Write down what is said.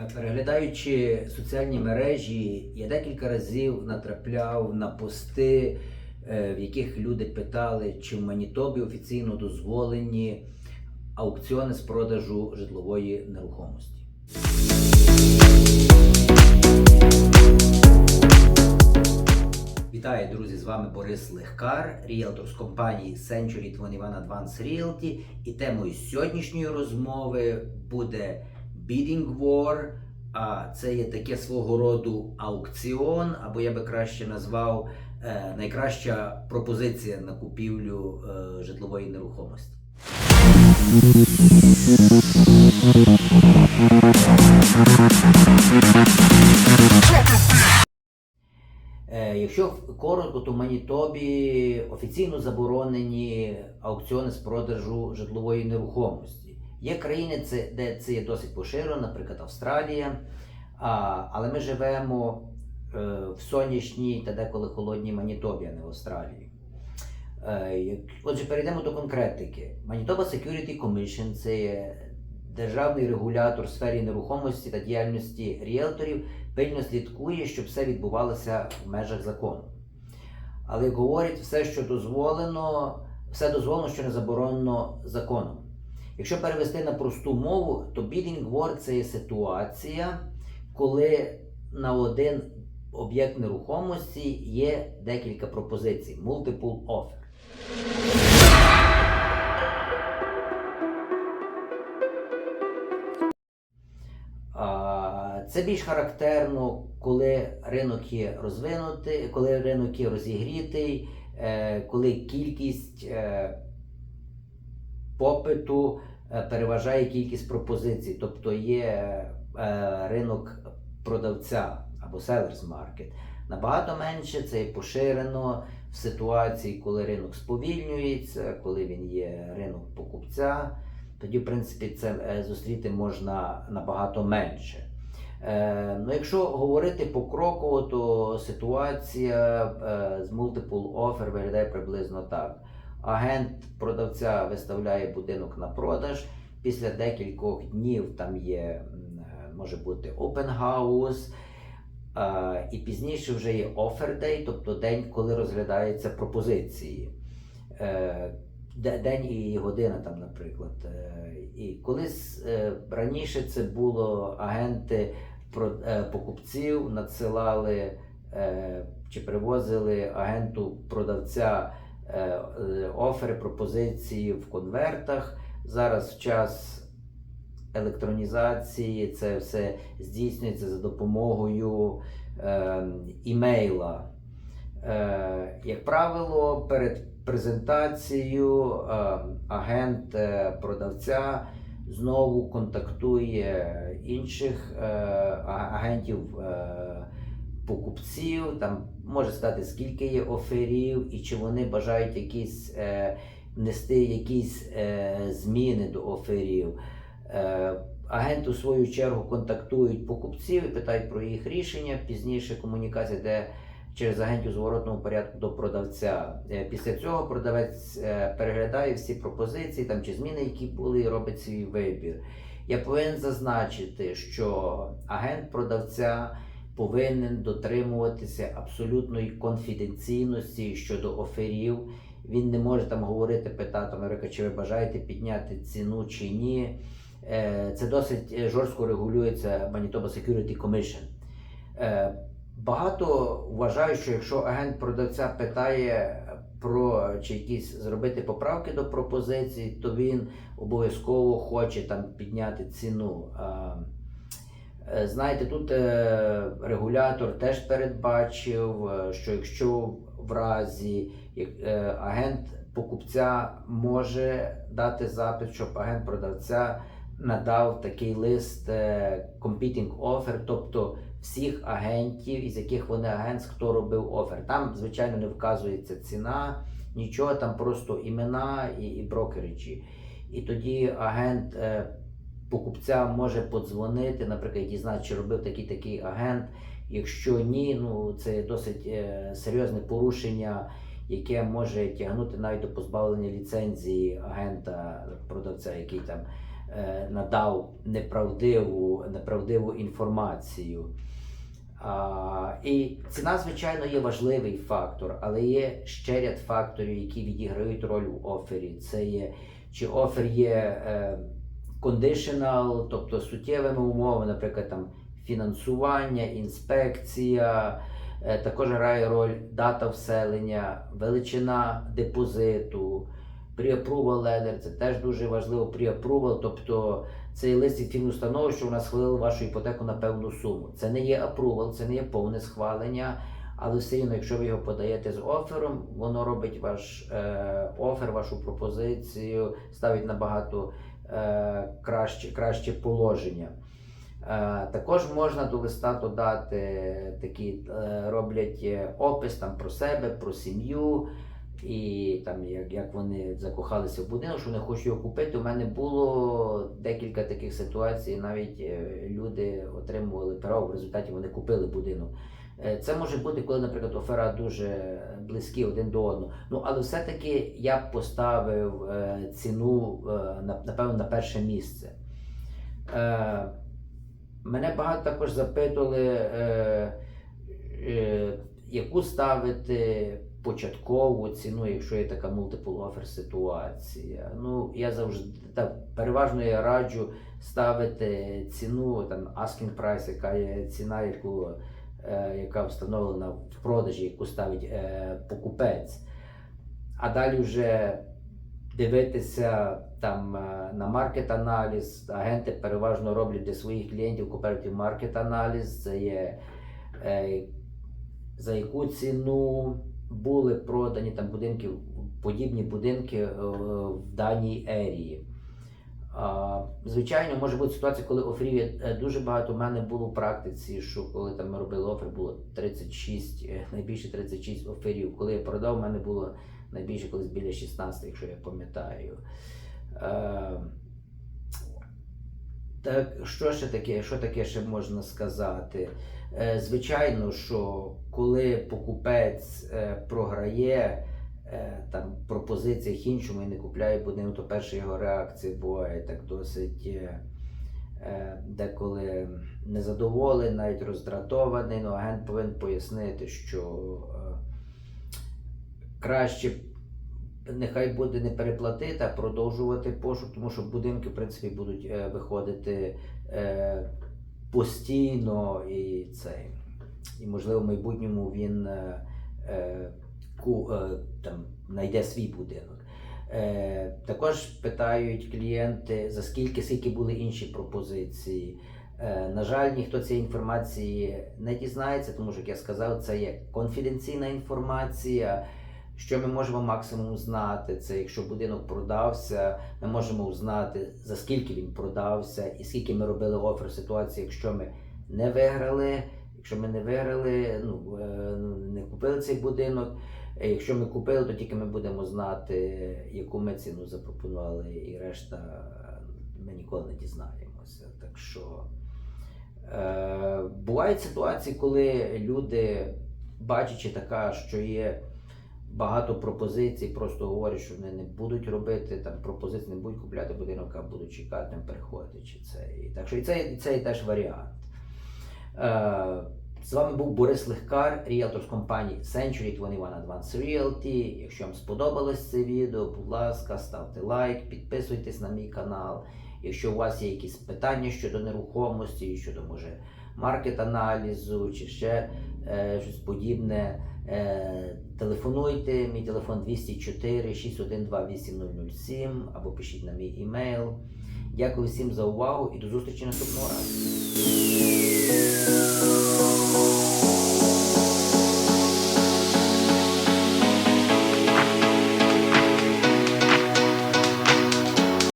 Е, Переглядаючи соціальні мережі, я декілька разів натрапляв на пости, е, в яких люди питали, чи в Манітобі офіційно дозволені аукціони з продажу житлової нерухомості. Вітаю, друзі! З вами Борис Легкар, ріелтор з компанії Century 21 Advance Realty. І темою сьогоднішньої розмови буде Bidding War. А це є таке свого роду аукціон, або я би краще назвав е, найкраща пропозиція на купівлю е, житлової нерухомості. Е, Якщо коротко, то в Манітобі офіційно заборонені аукціони з продажу житлової нерухомості. Є країни, де це є досить поширено, наприклад, Австралія. А, але ми живемо е, в сонячній та деколи холодній Манітобі, а не в Австралії. Е, Отже, перейдемо до конкретики. Manitoba Security Commission це є державний регулятор в сфері нерухомості та діяльності ріелторів, пильно слідкує, щоб все відбувалося в межах закону. Але говорять, все, що дозволено, все дозволено, що не заборонено законом. Якщо перевести на просту мову, то bidding war – це є ситуація, коли на один об'єкт нерухомості є декілька пропозицій, multiple offer. Це більш характерно, коли ринок є розвинутий, коли ринок є розігрітий, е, коли кількість е, попиту переважає кількість пропозицій, тобто є е, ринок продавця або sellers market. Набагато менше це є поширено в ситуації, коли ринок сповільнюється, коли він є ринок покупця. Тоді, в принципі, це е, зустріти можна набагато менше. Е, ну, якщо говорити покроково, то ситуація е, з multiple offer виглядає приблизно так. Агент продавця виставляє будинок на продаж. Після декількох днів там є, е, може бути е, і пізніше вже є day, тобто день, коли розглядаються пропозиції. Е, День і година там, наприклад. Е, І колись раніше це було агенти покупців надсилали чи привозили агенту продавця офери, пропозиції в конвертах. Зараз в час електронізації це все здійснюється за допомогою е, імейла. Е, як правило, перед презентацією е, агент е, продавця знову контактує інших е, агентів е, покупців, там може сказати, скільки є оферів і чи вони бажають якісь е, внести якісь е, зміни до оферів. Е, Агент у свою чергу контактують покупців і питають про їх рішення. Пізніше комунікація йде через агентів у зворотному порядку до продавця. Е, Після цього продавець е, переглядає всі пропозиції там, чи зміни, які були, і робить свій вибір. Я повинен зазначити, що агент продавця повинен дотримуватися абсолютної конфіденційності щодо оферів. Він не може там говорити, питати чи ви бажаєте підняти ціну чи ні. Е, Це досить е, жорстко регулюється Manitoba Security Commission. Е, Багато вважають, що якщо агент продавця питає про чи якісь зробити поправки до пропозицій, то він обов'язково хоче там підняти ціну. Е, Знаєте, тут е, регулятор теж передбачив, е, що якщо в разі агент покупця може дати запит, щоб агент продавця надав такий лист competing offer, тобто всіх агентів, із яких вони агент, хто робив офер. Там, звичайно, не вказується ціна, нічого, там просто імена і, і брокеричі. І тоді агент покупця може подзвонити, наприклад, дізнатися, чи робив такий такий агент. Якщо ні, ну це досить е, серйозне порушення, яке може тягнути навіть до позбавлення ліцензії агента продавця, який там е, надав неправдиву, неправдиву інформацію. А, і ціна, звичайно, є важливий фактор, але є ще ряд факторів, які відіграють роль в офері. Це є чи офер є е, conditional, тобто суттєвими умовами, наприклад, там фінансування, інспекція. Е, Також грає роль дата вселення, величина депозиту, pre-approval letter, це теж дуже важливо. Pre-approval, тобто цей лист від фінустанови, що вона схвалила вашу іпотеку на певну суму. Це не є approval, це не є повне схвалення, але все рівно, якщо ви його подаєте з офером, воно робить ваш е, офер, вашу пропозицію, ставить набагато краще, краще положення. Е, Також можна до листа додати такі, е, роблять е, опис там про себе, про сім'ю, і там як, як вони закохалися в будинок, що вони хочуть його купити. У мене було декілька таких ситуацій. Навіть е, люди отримували право, в результаті вони купили будинок. Е, Це може бути, коли, наприклад, офера дуже близькі один до одного. Ну, але все-таки я б поставив е, ціну, е, напевно, на перше місце. Мене багато також запитували, яку ставити початкову ціну, якщо є така offer ситуація. Ну, я завжди так, переважно я раджу ставити ціну, там asking price, яка є ціна, яку, яка встановлена в продажі, яку ставить е, покупець. А далі вже дивитися там е, на маркет-аналіз. Агенти переважно роблять для своїх клієнтів кооператив маркет-аналіз. Це є е, за яку ціну були продані там будинки, подібні будинки е, в даній ерії. Звичайно, може бути ситуація, коли оферів е, дуже багато. У мене було в практиці, що коли там ми робили офер, було 36, е, найбільше 36 оферів. Коли я продав, у мене було найбільше колись біля 16, якщо я пам'ятаю. Е, Так, що ще таке, що таке ще можна сказати? Звичайно, що коли покупець програє там пропозиціях іншому і не купляє будинок, то перша його реакція буває так досить е, е, деколи незадоволений, навіть роздратований. Ну, агент повинен пояснити, що е, краще нехай буде не переплатити, а продовжувати пошук, тому що будинки, в принципі, будуть е, виходити е, постійно і цей. І, можливо, в майбутньому він е, е, е, там, знайде свій будинок. Е, також питають клієнти, за скільки, скільки були інші пропозиції. Е, на жаль, ніхто цієї інформації не дізнається, тому що, як я сказав, це є конфіденційна інформація. Що ми можемо максимум знати, це якщо будинок продався, ми можемо узнати, за скільки він продався, і скільки ми робили офер ситуації, якщо ми не виграли. Якщо ми не виграли, ну е, не купили цей будинок. Е, Якщо ми купили, то тільки ми будемо знати, яку ми ціну запропонували, і решта е, ми ніколи не дізнаємося. Так що е, бувають ситуації, коли люди, бачачи така, що є багато пропозицій, просто говорять, що вони не будуть робити там пропозиції, не будуть купляти будинок, а будуть чекати, переходити чи це. І так що і це, і це і теж варіант. Е, з вами був Борис Легкар, ріелтор з компанії Century 21 Advanced Realty. Якщо вам сподобалось це відео, будь ласка, ставте лайк, підписуйтесь на мій канал. Якщо у вас є якісь питання щодо нерухомості, щодо може маркет-аналізу чи ще е, щось подібне, телефонуйте. Мій телефон 204 612 8007 або пишіть на мій імейл. Дякую всім за увагу і до зустрічі наступного разу.